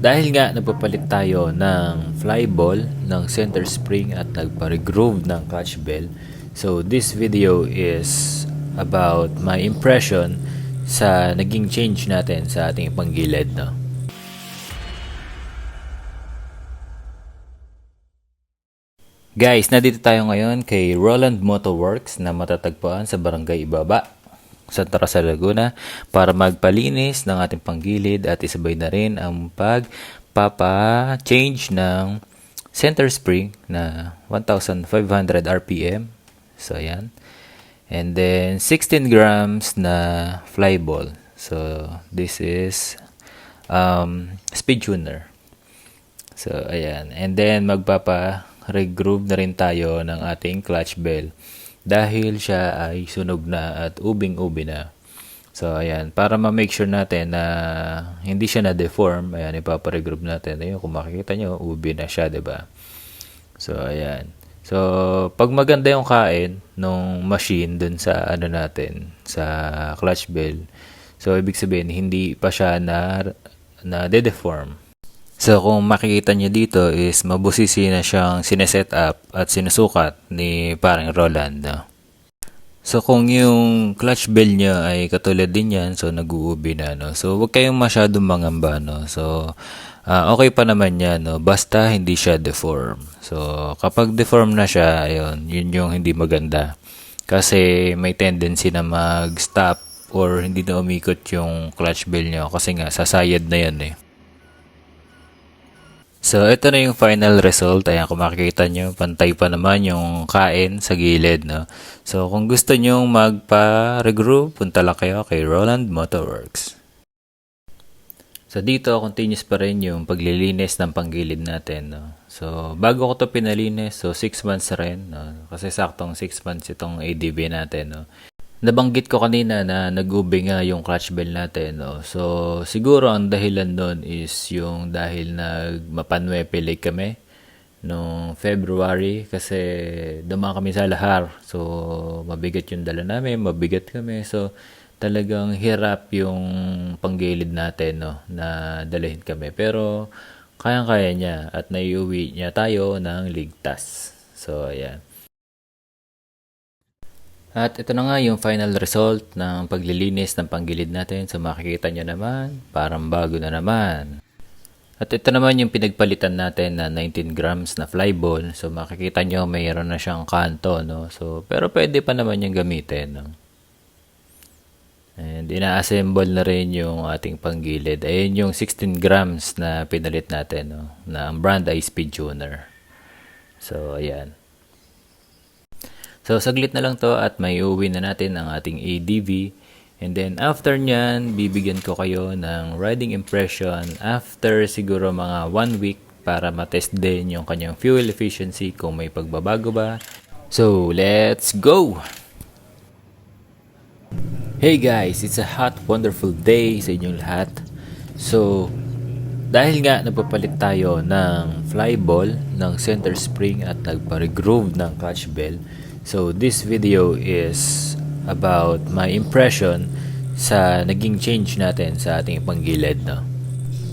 Dahil nga nagpapalit tayo ng flyball, ng center spring at nagpa-regroove ng clutch bell. So this video is about my impression sa naging change natin sa ating panggilid. No? Guys, nandito tayo ngayon kay Roland Motorworks na matatagpuan sa Barangay Ibaba, Santa Rosa, Laguna para magpalinis ng ating panggilid at isabay na rin ang pagpapa-change ng center spring na 1,500 RPM. So, ayan. And then, 16 grams na flyball. So, this is um, speed tuner. So, ayan. And then, magpapa-regroove na rin tayo ng ating clutch bell dahil siya ay sunog na at ubing-ubi na. So, ayan. Para ma-make sure natin na hindi siya na-deform, ayan, ipapa-regroove natin. Ayun, kung makikita nyo, ubi na siya, ba So, ayan. So, pag maganda yung kain nung machine dun sa ano natin, sa clutch bell, so ibig sabihin hindi pa siya na na de-deform. So, kung makikita niyo dito is mabusisi na siyang sineset up at sinusukat ni parang Roland. So, kung yung clutch bell niya ay katulad din yan, so nag-uubi na, no? So, huwag kayong masyadong mangamba, no? So, ah, okay pa naman yan, no? Basta hindi siya deform. So, kapag deform na siya, ayun, yun yung hindi maganda. Kasi may tendency na mag-stop or hindi na umikot yung clutch bell niyo kasi nga sasayad na yan eh. So, ito na yung final result. Ayan, kung makikita nyo, pantay pa naman yung kain sa gilid, no? So, kung gusto nyo magpa-regroup, punta lang kayo kay Roland Motorworks. So, dito, continuous pa rin yung paglilinis ng panggilid natin, no? So, bago ko to pinalinis, so 6 months rin, no? Kasi saktong 6 months itong ADB natin, no? Nabanggit ko kanina na nag-ubi nga yung clutch bell natin. No? So, siguro ang dahilan doon is yung dahil nagmapanwepe lake kami noong February kasi dumaan kami sa lahar. So, mabigat yung dala namin, mabigat kami. So, talagang hirap yung panggilid natin no, na dalhin kami. Pero, kayang-kaya niya at naiuwi niya tayo ng ligtas. So, ayan. At ito na nga yung final result ng paglilinis ng panggilid natin. So makikita nyo naman, parang bago na naman. At ito naman yung pinagpalitan natin na 19 grams na flyball. So makikita nyo mayroon na siyang kanto. No? So, pero pwede pa naman yung gamitin. No? And ina-assemble na rin yung ating panggilid. Ayun yung 16 grams na pinalit natin. No? Na brand ay Speed Tuner. So ayan. So, saglit na lang to at may uwi na natin ang ating ADV. And then, after nyan, bibigyan ko kayo ng riding impression after siguro mga one week para matest din yung kanyang fuel efficiency kung may pagbabago ba. So, let's go! Hey guys, it's a hot, wonderful day sa inyong lahat. So, dahil nga nagpapalit tayo ng flyball, ng center spring at nagpa-regroove ng clutch bell, So this video is about my impression sa naging change natin sa ating panggilid. No?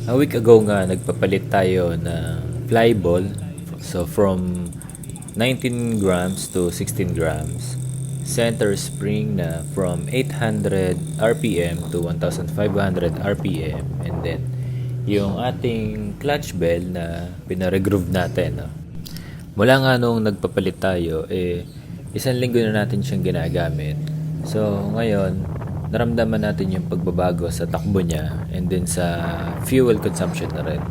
A week ago nga nagpapalit tayo ng flyball. So from 19 grams to 16 grams. Center spring na from 800 RPM to 1500 RPM and then yung ating clutch bell na pinaregroove natin. No? Mula nga nung nagpapalit tayo, eh, isang linggo na natin siyang ginagamit. So, ngayon, naramdaman natin yung pagbabago sa takbo niya and then sa fuel consumption na rin.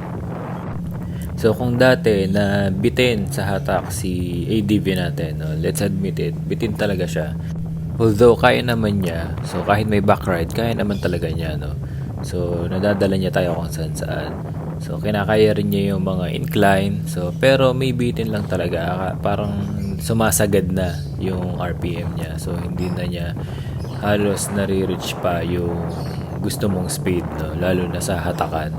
So, kung dati na bitin sa hatak si ADV natin, no, let's admit it, bitin talaga siya. Although, kaya naman niya, so kahit may back ride, kaya naman talaga niya, no. So, nadadala niya tayo kung saan saan. So, kinakaya rin niya yung mga incline. So, pero may bitin lang talaga. Parang sumasagad na yung RPM niya. So, hindi na niya halos nare-reach pa yung gusto mong speed, no? lalo na sa hatakan.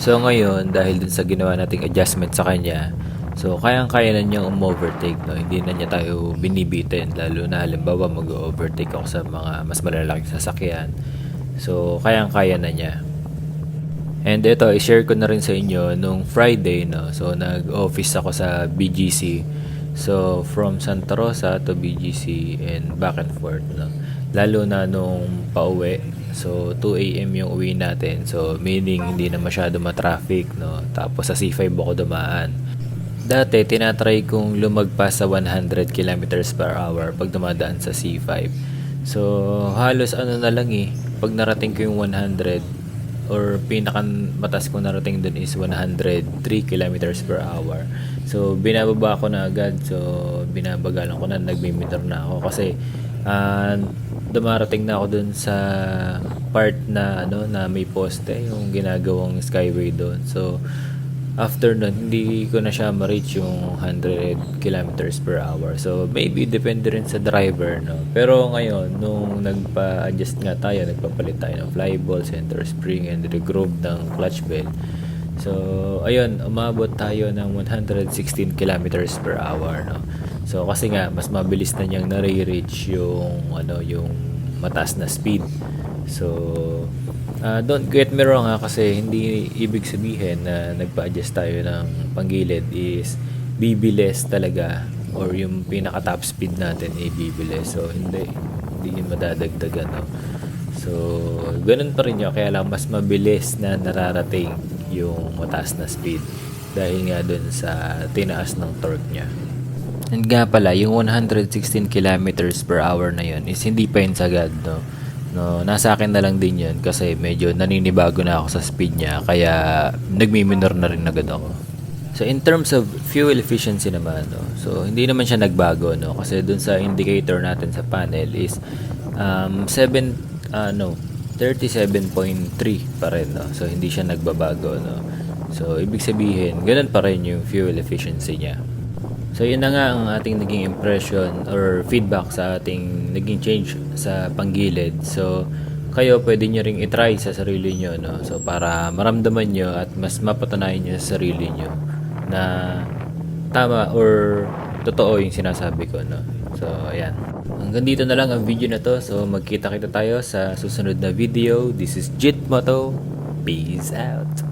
So, ngayon, dahil dun sa ginawa nating adjustment sa kanya, so, kayang-kaya na niyang um-overtake, no? hindi na niya tayo binibitin, lalo na halimbawa mag-overtake ako sa mga mas malalaking sasakyan. So, kayang-kaya na niya. And ito, i-share ko na rin sa inyo nung Friday, no? So, nag-office ako sa BGC. So, from Santa Rosa to BGC and back and forth, no? Lalo na nung pauwi. So, 2 a.m. yung uwi natin. So, meaning hindi na masyado matraffic, no? Tapos sa C5 ako dumaan. Dati, tinatry kong lumagpas sa 100 kilometers per hour pag dumadaan sa C5. So, halos ano na lang eh. Pag narating ko yung 100, or pinakan matas ko narating dun is 103 kilometers per hour. So, binababa ko na agad. So, binabagalan ko na, nagmimeter na ako. Kasi, ah, dumarating na ako dun sa part na, ano, na may poste, yung ginagawang skyway doon. So, after nun, hindi ko na siya ma-reach yung 100 kilometers per hour. So, maybe depende rin sa driver, no? Pero ngayon, nung nagpa-adjust nga tayo, nagpapalit tayo ng flyball, center spring, and regroove ng clutch bell. So, ayun, umabot tayo ng 116 kilometers per hour, no? So, kasi nga, mas mabilis na niyang nare-reach yung, ano, yung mataas na speed. So, Ah, don't get me wrong ha kasi hindi ibig sabihin na nagpa-adjust tayo ng panggilid is bibilis talaga or yung pinaka top speed natin ay bibilis. So hindi hindi yun madadagdagan no. So ganun pa rin yun kaya lang mas mabilis na nararating yung mataas na speed dahil nga dun sa tinaas ng torque niya. And nga pala, yung 116 kilometers per hour na yun is hindi pa yun sagad, no? No, nasa akin na lang din yun kasi medyo naninibago na ako sa speed niya kaya nagmi-minor na rin agad ako. So in terms of fuel efficiency naman, no, so hindi naman siya nagbago no kasi dun sa indicator natin sa panel is um 7 uh, no 37.3 pa rin no. So hindi siya nagbabago no. So ibig sabihin, ganun pa rin yung fuel efficiency niya. So yun na nga ang ating naging impression or feedback sa ating naging change sa panggilid. So kayo pwede nyo ring itry sa sarili nyo no? So para maramdaman nyo at mas mapatunayan nyo sa sarili nyo na tama or totoo yung sinasabi ko no. So ayan. Hanggang dito na lang ang video na to. So magkita kita tayo sa susunod na video. This is Jit Moto. Peace out.